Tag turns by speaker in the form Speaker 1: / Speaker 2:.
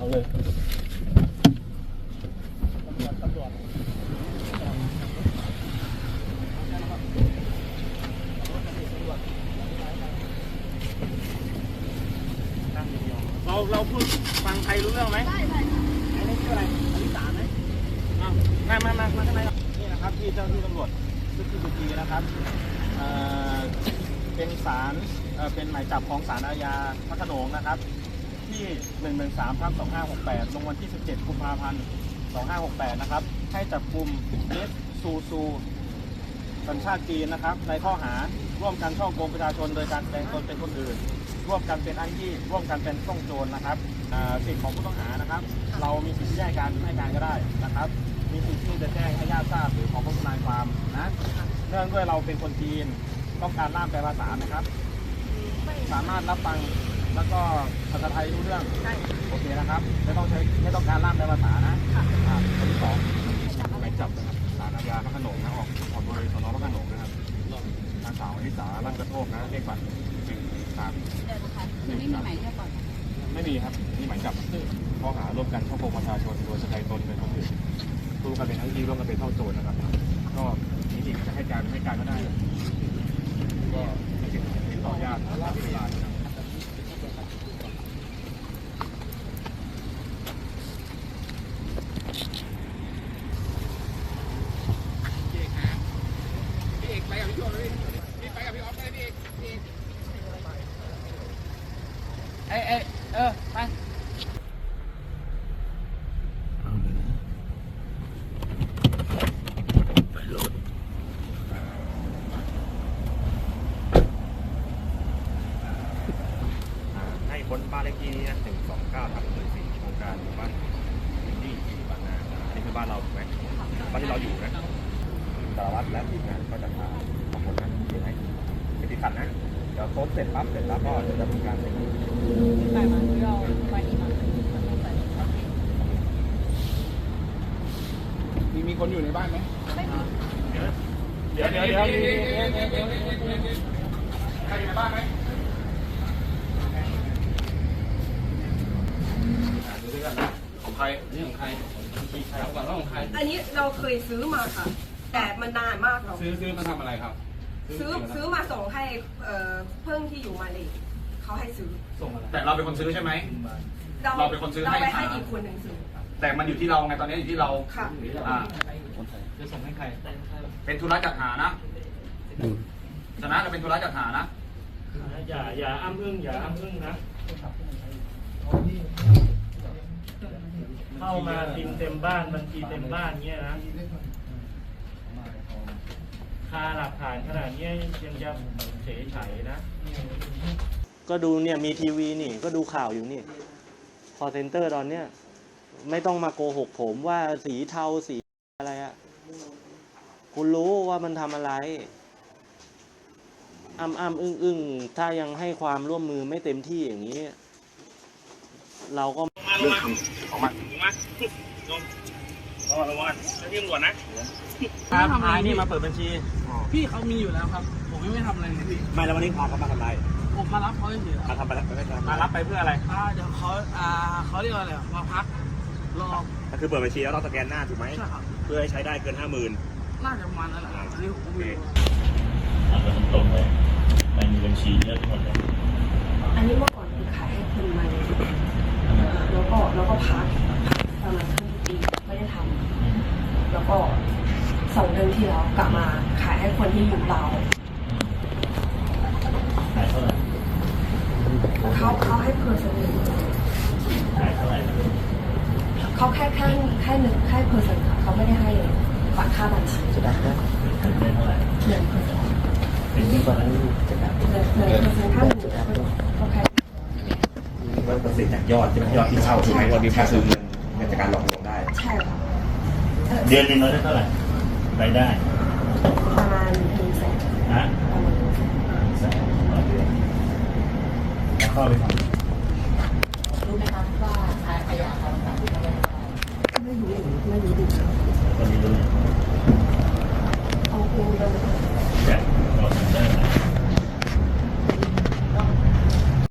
Speaker 1: เอาเลยเราเราพูดฟังไทยรู้เรื่องไหมได้ได้อันนี้ชื่ออะไรอลิสาไหมอ้าวมามามามาข้างในครับนี่นะครับที่เจ้าที่ตำรวจชุดที่ดีนะครับเอ่อเป็นศาลเอ่อเป็นหมายจับของศาลอาญาพระโขนงนะครับ ที่ 113ทับ2568 ลงวันที่ 17 กุมภาพันธ์ 2568 นะครับ ให้จับกลุ่มเอสซูซูสัญชาติจีนนะครับ ในข้อหาร่วมกันช่อโกงประชาชนโดยการแสดงตนเป็นคนอื่น ร่วมกันเป็นอ้างยี่ ร่วมกันเป็นต้องโจรนะครับอ่าสิทธิของผู้ต้องหานะครับ เรามีสิทธิ์ที่จะให้การให้การก็ได้นะครับ มีสิทธิ์ที่จะแจ้งให้ญาติทราบหรือขอพบทนายความนะเนื่องด้วยเราเป็นคนจีน ต้องการล่ามแปลภาษานะครับ สามารถรับฟัง แล้วก็ภาษาไทยรู้เรื่อง
Speaker 2: ได้
Speaker 1: โอเคนะครับ ไม่ต้องใช้ไม่ต้องการล่ามแปลภาษานะ
Speaker 2: ค่ะ
Speaker 1: อ่าคนที่สองหมายจับนะครับสารอาญาพระโขนงนะออกออกโดยสนพระโขนงนะครับนางสาวอนิสาลั่นกระโทกนะเลขบัตรหนึ่งสาม
Speaker 2: เดินนะคะคือไม่มีหมายเรียกก่อน
Speaker 1: ไม่มีครับมีหมายจับข้อหาร่วมกันช่อโกงประชาชนโดยแสดงตนเป็นคนอื่นร่วมกันเป็นทั้งที่ร่วมกันเป็นเท่าโจรนะครับ ก็จริงๆจะให้การให้การก็ได้นะก็ไม่ติดติดต่อญาติตามเวลานะครับ
Speaker 2: เออเออไป
Speaker 1: ให้ค้นบ้านเลขที่นี้นะหนึ่งสองเก้าทับหนึ่งสี่โครงการหมู่บ้านอินดี้ที่บางนาอันนี้คือบ้านเราถูกไหมบ้านที่เราอยู่นะสารวัตรและทีมงานก็จะพาสองคนนั้นเดี๋ยวให้ไปติดขัดนะ เดี๋ยวโค้ดเสร็จปั๊บเสร็จแล้วก็จะดำเนินการเสร็จ
Speaker 2: ไปมาเราไปนี่มา
Speaker 3: มีมีคนอยู่ในบ้านไหม
Speaker 2: ไม่มี
Speaker 1: เดี๋ยวเดี๋ยวเดี๋ยว
Speaker 3: ใครอยู่ในบ้านไหม
Speaker 1: ของใครนี่ของใครของก่อนว่าของใคร
Speaker 4: อันนี้เราเคยซื้อมาค่ะ แต่มันนานมากเรา
Speaker 3: ซื้อซื้อมาทำอะไรครับ
Speaker 4: ซื้อซื้อมาส่งให้เอ่อเพื่อนที่อยู่มาเลยเขาให้ซื้อ
Speaker 1: แต่เราเป็นคนซื้อใช่ไหม เราเป็นคนซื้อให้
Speaker 4: เราไปให้
Speaker 1: ค่ะ
Speaker 4: อีกคนหนึ่งซื้อ
Speaker 1: แต่มันอยู่ที่เราไงตอนนี้อยู่ที่เรา
Speaker 4: ค่ะ
Speaker 1: อ่า
Speaker 3: จะส่งให้ใคร
Speaker 1: เป็นธุระจัดหานะชนะจะเป็นธุระจัดหานะ
Speaker 5: อย่าอย่าอ้ำอึ้งอย่าอ้ำอึ้งนะ เข้ามากินเต็มบ้านบัญชีเต็มบ้านเงี้ยนะ คาหลักฐานขนาดเนี้ยยังจะเฉยเฉยๆนะ
Speaker 6: ก็ดูเนี่ยมีทีวีนี่ก็ดูข่าวอยู่นี่พอเซ็นเตอร์ตอนเนี้ยไม่ต้องมาโกหกผมว่าสีเทาสีอะไรอะคุณรู้ว่ามันทำอะไรอ้ำอ้ำอึ้งอึ้งถ้ายังให้ความร่วมมือไม่เต็มที่อย่างนี้ เราก็
Speaker 1: เรื่องทำออกมา ลงมาลงลงมาลงมาแล้วที่ตำรวจนะพาพานี่มาเปิดบัญชี
Speaker 7: พี่เขามีอยู่แล้วครับ ผมยังไม่ทำอะไรเลยพี่
Speaker 1: ไม่แล้ววันนี้พาเขามาทำอะไร
Speaker 7: ผมมารับเขาเฉยๆค
Speaker 1: มา
Speaker 7: รับ
Speaker 1: ทำอะไรมารับไปเพื่ออะไร
Speaker 7: อ่าเดี๋ยวเขาอ่าเขาเรียกว่าอะไรอะมาพักรอ
Speaker 1: ก็คือเปิดบัญชีแล้วต้องสแกนหน้าถูกไหม
Speaker 7: ใช่ครับ
Speaker 1: เพื่อให้ใช้ได้เกินห้าหมื่น
Speaker 7: น่าจะประมาณนั้นแหละอันนี้ผมก็ไม่รู้
Speaker 5: อ่านตรงเลยมันมีบัญชีเยอะหมดเลย
Speaker 4: อันนี้เมื่อก่อนคือขายให้คนมาเลยแล้วก็แล้วก็พักประมาณครึ่งปีไม่ได้ทำแล้ว ก็สองเดือนที่แล้วกลับมาขายให้คนที่อยู่ลาว
Speaker 5: ขายเท่าไหร่
Speaker 4: เขาเขาให้เพอร์เซ็นต์
Speaker 5: ขายเท่าไหร่
Speaker 4: เขาแค่แค่แค่หนึ่งแค่เพอร์เซ็นต์ค่ะเขาไม่ได้ให้บัตรค่าบัญชี
Speaker 5: จะได้ได้เท่าไหร่
Speaker 4: หนึ่งเปอร์เซ็นต์
Speaker 5: เป็นที่ก่อนนั้นจะได้
Speaker 4: หนึ่งหนึ่งเปอร์เซ็นต์ถ้าหนึ่งเขาแค่
Speaker 1: ว่าเปอร์เซ็นต์จากยอดใช่ไหมยอดที่เข้าถูกไหมว่ามีค่าซื้อเงินเงินจากการหลอกลวงได้
Speaker 4: ใช่ค่ะ เอ่อ
Speaker 5: เดือนหนึงเราได้เท่าไหร่รายได้
Speaker 4: ประมาณหนึ่งแสน
Speaker 5: ฮะ
Speaker 4: ประมาณหนึ่งแสน
Speaker 5: แสนต่อเดือนแล้วเข้าไปทำ
Speaker 2: รู้ไหมคะว่าขายขยะเขาต่างๆ
Speaker 4: ไม่รู้ไม่รู้ดี
Speaker 5: คนนี้รู้
Speaker 4: เอาคูณเลย
Speaker 5: จากเราเซ็นเตอร์